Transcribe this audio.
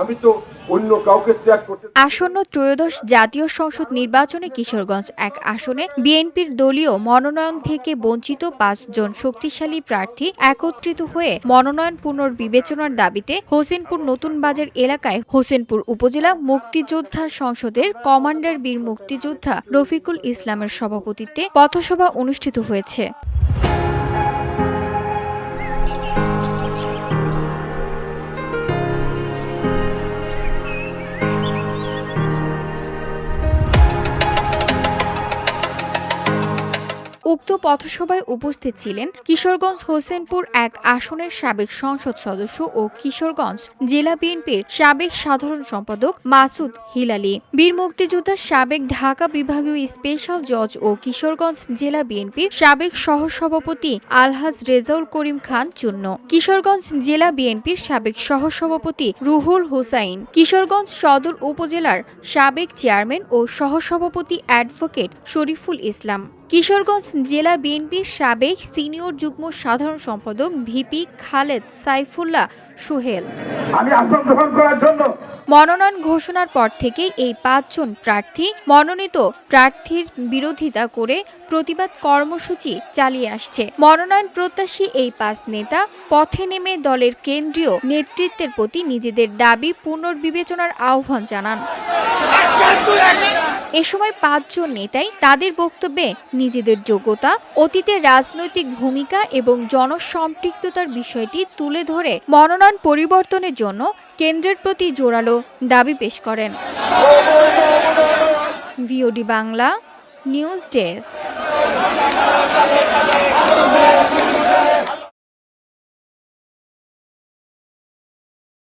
আমি তো অন্য কাউকে ত্যাগ করতে আসন্ন ত্রয়োদশ জাতীয় সংসদ নির্বাচনে কিশোরগঞ্জ এক আসনে বিএনপির দলীয় মনোনয়ন থেকে বঞ্চিত পাঁচজন শক্তিশালী প্রার্থী একত্রিত হয়ে মনোনয়ন পুনর্বিবেচনার দাবিতে হোসেনপুর নতুন বাজার এলাকায় হোসেনপুর উপজেলা মুক্তিযোদ্ধা সংসদের কমান্ডার বীর মুক্তিযোদ্ধা রফিকুল ইসলামের সভাপতিত্বে পথসভা অনুষ্ঠিত হয়েছে। উক্ত পথসভায় উপস্থিত ছিলেন কিশোরগঞ্জ হোসেনপুর এক আসনের সাবেক সংসদ সদস্য ও কিশোরগঞ্জ জেলা বিএনপির সাবেক সাধারণ সম্পাদক মাসুদ হিলালি। বীর মুক্তিযোদ্ধার সাবেক ঢাকা বিভাগীয় স্পেশাল জজ ও কিশোরগঞ্জ জেলা বিএনপির সাবেক সহসভাপতি আলহাজ রেজাউল করিম খান চূন্য কিশোরগঞ্জ জেলা বিএনপির সাবেক সহসভাপতি রুহুল হুসাইন। কিশোরগঞ্জ সদর উপজেলার সাবেক চেয়ারম্যান ও সহসভাপতি অ্যাডভোকেট শরীফুল ইসলাম। কিশোরগঞ্জ জেলা বিএনপির সাবেক সিনিয়র যুগ্ম সাধারণ সম্পাদক ভিপি খালেদ সাইফুল্লাহ সুহেল। আমি আসন গ্রহণ করার জন্য মনোনয়ন ঘোষণার পর থেকে এই পাঁচজন প্রার্থী মনোনীত প্রার্থীর বিরোধিতা করে প্রতিবাদ কর্মসূচি চালিয়ে আসছে। মনোনয়ন প্রত্যাশী এই পাঁচ নেতা পথে নেমে দলের কেন্দ্রীয় নেতৃত্বের প্রতি নিজেদের দাবি পুনর্বিবেচনার আহ্বান জানান। এ সময় পাঁচজন নেতাই তাদের বক্তব্যে নিজেদের যোগ্যতা, অতীতের রাজনৈতিক ভূমিকা এবং জনসম্পৃক্ততার বিষয়টি তুলে ধরে মনোনয়ন পরিবর্তনের জন্য কেন্দ্রের প্রতি জোরালো দাবি পেশ করেন। VOD Bangla news desk